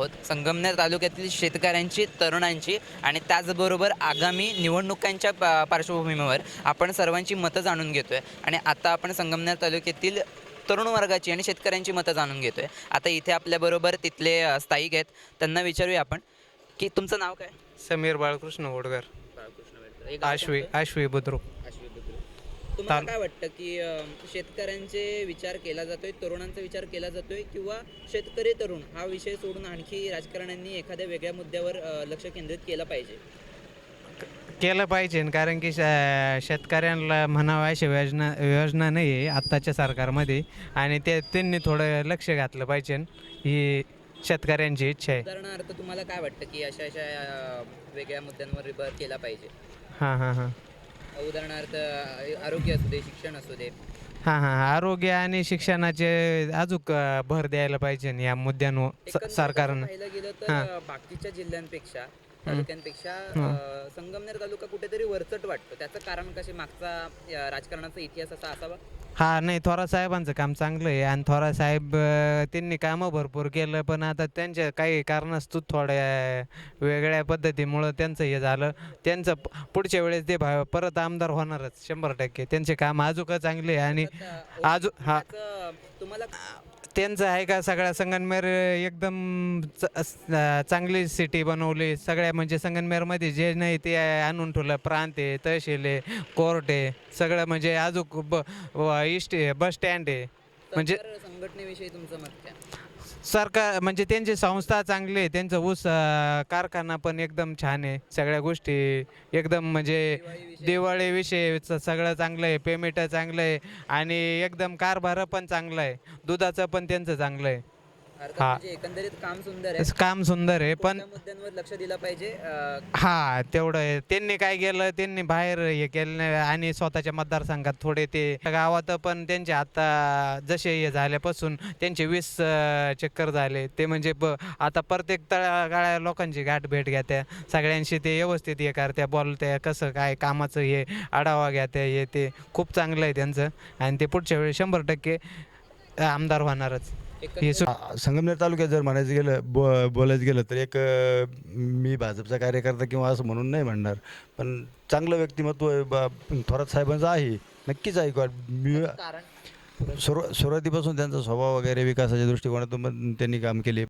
आहोत. संगमनेर तालुक्यातील शेतकऱ्यांची तरुणांची आणि त्याचबरोबर आगामी निवडणुकांच्या पार्श्वभूमीवर आपण सर्वांची मतं जाणून घेतोय. आणि आता आपण संगमनेर तालुक्यातील तरुण वर्गाची आणि शेतकऱ्यांची मतं जाणून घेतोय. आता इथे आपल्याबरोबर तिथले स्थायिक आहेत. त्यांना विचारूया आपण की तुमचं नाव काय? समीर बाळकृष्ण होडकर आश्वी आश्वी बुद्रुक. तुम्हाला काय वाटतं की शेतकऱ्यांचे विचार केला जातोय तरुणांचा विचार केला जातोय किंवा शेतकरी तरुण हा विषय सोडून आणखी राजकारण्यांनी एखाद्या वेगळ्या मुद्द्यावर लक्ष केंद्रित केलं पाहिजे? केलं पाहिजे कारण की शेतकऱ्यांना म्हणावं अशा योजना योजना नाही आहे आत्ताच्या सरकारमध्ये आणि ते त्यांनी थोडं लक्ष घातलं पाहिजे ही शेतकऱ्यांची इच्छा आहे. उदाहरणार्थ तुम्हाला काय वाटतं की अशा अशा वेगळ्या मुद्द्यांवर रिबर केला पाहिजे? हां हां हां. उदाहरणार्थ आरोग्य असू दे शिक्षण असू दे. हां हां आरोग्य आणि शिक्षणाचे अजून अं, भर द्यायला पाहिजे या मुद्द्यांवर स- एकंदरीत सरकारनं. पाहायला गेलं तर हां. बाकीच्या जिल्ह्यांपेक्षा तालुक्यांपेक्षा अ, संगमनेर तालुका कुठेतरी वरचट वाटतो. त्याचं कारण कसे मागचा अ, राजकारणाचा इतिहास असा असावा? हा नाही थोरा साहेबांचं काम चांगलं आहे आणि थोरा साहेब अं, त्यांनी कामं भरपूर केलं पण आता त्यांच्या काही कारणास्तव थोड्या वेगळ्या पद्धतीमुळं त्यांचं हे झालं. त्यांचं प- पुढच्या वेळेस ते भा- परत आमदार होणारच शंभर टक्के. त्यांचे काम अजून चांगले आहे आणि अजून हा. त्याचं तुम्हाला त्यांचं आहे का सगळ्या संगनमेर एकदम च- चांगली सिटी बनवली. सगळ्या म्हणजे संगनमेरमध्ये जे नाही ते आणून ठेवलं. प्रांत आहे तहसील आहे कोर्ट आहे. सगळं म्हणजे अजून ब इस्ट आहे बस स्टँड आहे. म्हणजे संघटनेविषयी तुमचं मत काय? सरकार म्हणजे त्यांची संस्था चांगली आहे त्यांचं ऊस अं, कारखाना पण एकदम छान आहे सगळ्या गोष्टी एकदम म्हणजे दिवाळीविषयी? स- सगळं चांगलं आहे पेमेंट चांगलं आहे आणि एकदम कारभार पण चांगलं आहे दुधाचं पण त्यांचं चांगलं आहे हा. म्हणजे एकंदरीत काम सुंदर आहे. काम सुंदर आहे पण मुद्द्यांवर लक्ष दिलं पाहिजे? हा तेवढं आहे. त्यांनी काय केलं त्यांनी बाहेर हे केलं आणि स्वतःच्या मतदारसंघात थोडे ते गावात पण त्यांचे आता जसे हे झाल्यापासून त्यांचे वीस चक्कर झाले. ते म्हणजे ब आता प्रत्येक तळागाळ्या लोकांची गाठ भेट घ्या सगळ्यांशी ते व्यवस्थित हे करत्या बोलत्या कसं काय कामाचं हे आढावा घ्या हे ते खूप चांगलं आहे त्यांचं. आणि ते पुढच्या वेळी शंभर टक्के आमदार होणारच. हे सु- संगमनेर तालुक्यात जर म्हणायचं गेलं बो बोलायचं गेलं तर एक अ, मी भाजपचा कार्यकर्ता किंवा असं म्हणून नाही म्हणणार. पण चांगलं व्यक्तिमत्व आहे बा थोरात साहेबांचं आहे. नक्कीच आहे. का मी कारण? सुरू सुरुवातीपासून त्यांचा स्वभाव वगैरे विकासाच्या दृष्टिकोनातून पण त्यांनी काम केले.